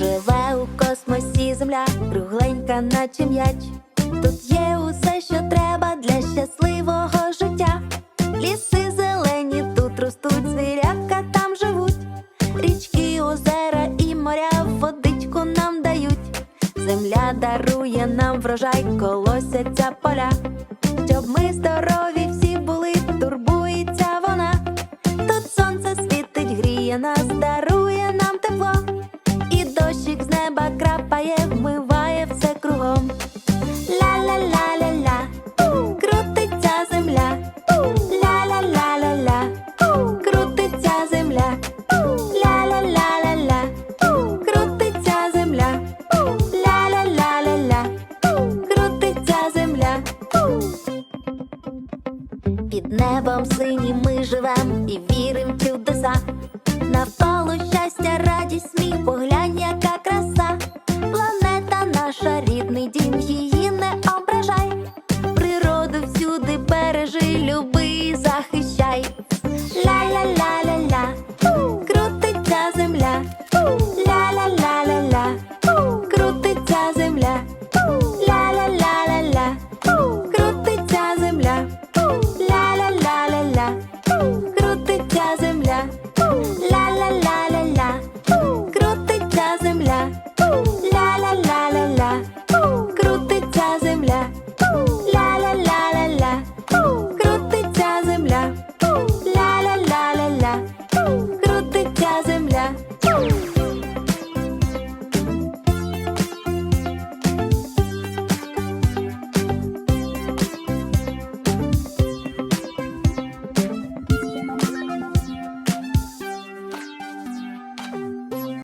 Живе у космосі земля, кругленька, наче м'яч. Тут є усе, що треба для щасливого життя. Ліси зелені тут ростуть, звірятка там живуть. Річки, озера і моря водичку нам дають. Земля дарує нам врожай, колосяться поля. Щоб ми здорові всі були, турбується вона. Тут сонце світить, гріє нас, Під небом синім ми живем і вірим в чудеса. Навколо щастя, радість, сміх, поглянь. Hola.